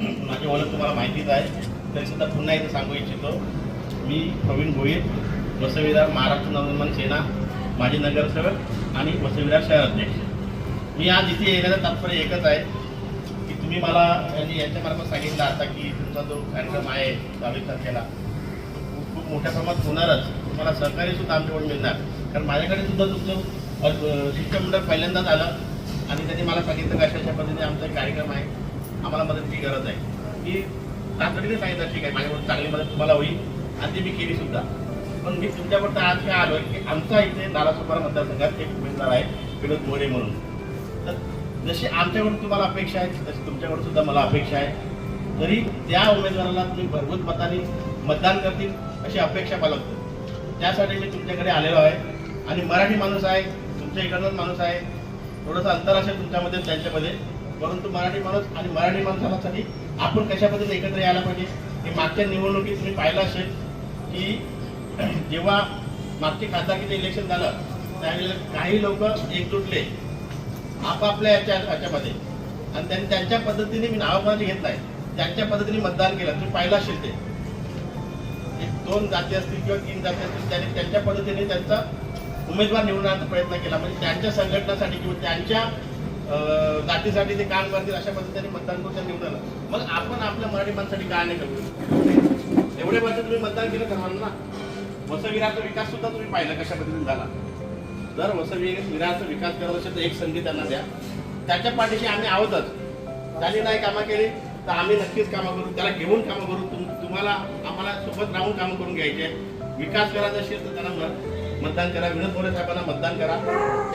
माझी ओळख तुम्हाला माहितीच आहे. तरीसुद्धा पुन्हा इथं सांगू इच्छितो. मी प्रवीण भोईर वसविरार महाराष्ट्र नवनिर्माण सेना माजी नगरसेवक आणि वसविरार शहर अध्यक्ष. मी आज इथे येण्याचं तात्पर्य एकच आहे की तुम्ही मला यांनी यांच्यामार्फत सांगितलं आता की तुमचा जो कार्यक्रम आहे बावीस तारखेला खूप मोठ्या प्रमाणात होणारच. तुम्हाला सहकार्यसुद्धा आमच्याकडून मिळणार. कारण माझ्याकडे सुद्धा तुमचं शिष्टमंडळ पहिल्यांदाच आलं आणि त्यांनी मला सांगितलं की अशा अशा पद्धतीने आमचा एक कार्यक्रम आहे. आम्हाला मदतीची गरज आहे. मी तातडीने सांगितलं ठीक आहे माझ्याकडून चांगली मदत तुम्हाला होईल. आणि ती मी केली सुद्धा. पण मी तुमच्यापर्यंत आज काय आलो की आमचा इथे नालासोपारा मतदारसंघात एक उमेदवार आहे विनोद मोरे म्हणून. तर जशी आमच्याकडून तुम्हाला अपेक्षा आहे तशी तुमच्याकडून सुद्धा मला अपेक्षा आहे. तरी त्या उमेदवाराला तुम्ही भरभूत मताने मतदान करतील अशी अपेक्षा बाळगतो त्यासाठी मी तुमच्याकडे आलेलो आहे. आणि मराठी माणूस आहे तुमच्या इकडनंच माणूस आहे. थोडंसं अंतर असेल तुमच्यामध्ये त्यांच्यामध्ये. परंतु मराठी माणूस आणि मराठी माणसासाठी आपण कशा पद्धतीने एकत्र यायला पाहिजे? हे मागच्या निवडणुकीत तुम्ही पाहिलं असेल की जेव्हा मागचे खासदारकीचं इलेक्शन झालं त्यावेळेला काही लोक एकजुटले आपापल्या याच्या ह्याच्यामध्ये. आणि त्यांनी त्यांच्या पद्धतीने मी नाव कोणाचे घेत नाही. त्यांच्या पद्धतीने मतदान केलं. तुम्ही पाहिलं असेल ते. दोन जाती असतील किंवा तीन जाती असतील त्यांनी त्यांच्या पद्धतीने त्यांचा उमेदवार निवडण्याचा प्रयत्न केला. म्हणजे त्यांच्या संघटनासाठी किंवा त्यांच्या अं, जातीसाठी ते काम करतील अशा पद्धतीने मतदान करून निवडलं मग आपण आपल्या मराठी माणसाठी काय नाही करू? एवढे वर्ष तुम्ही मतदान केलं तर ना वसविराचा विकास सुद्धा तुम्ही पाहिला कशा पद्धतीने झाला. जर वसवी विराचा विकास करत असेल तर एक संधी त्यांना द्या. त्याच्या पाठीशी आम्ही आहोतच. त्यांनी नाही कामं केली तर आम्ही नक्कीच कामं करू. त्याला घेऊन कामं करू. तुम तुम्हाला आम्हाला सोबत राहून कामं करून घ्यायचे. विकास करायचा असेल तर त्यांना मत- मतदान करा. विनोद मोरे साहेबांना मतदान करा.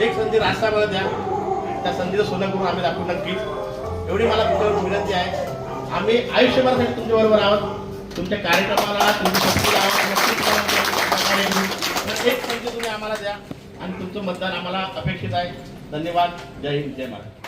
एक संधी राष्ट्रामध्ये द्या. त्या संधीचं सोनं करून आम्ही दाखवू नक्कीच एवढी मला तुमच्यावर विनंती आहे. आम्ही आयुष्यभरासाठी तुमच्याबरोबर आहोत. तुमच्या कार्यक्रमाला तुमच्या शक्तीला नक्कीच एक संधी तुम्ही आम्हाला द्या आणि तुमचं मतदान आम्हाला अपेक्षित आहे. धन्यवाद. जय हिंद जय महाराज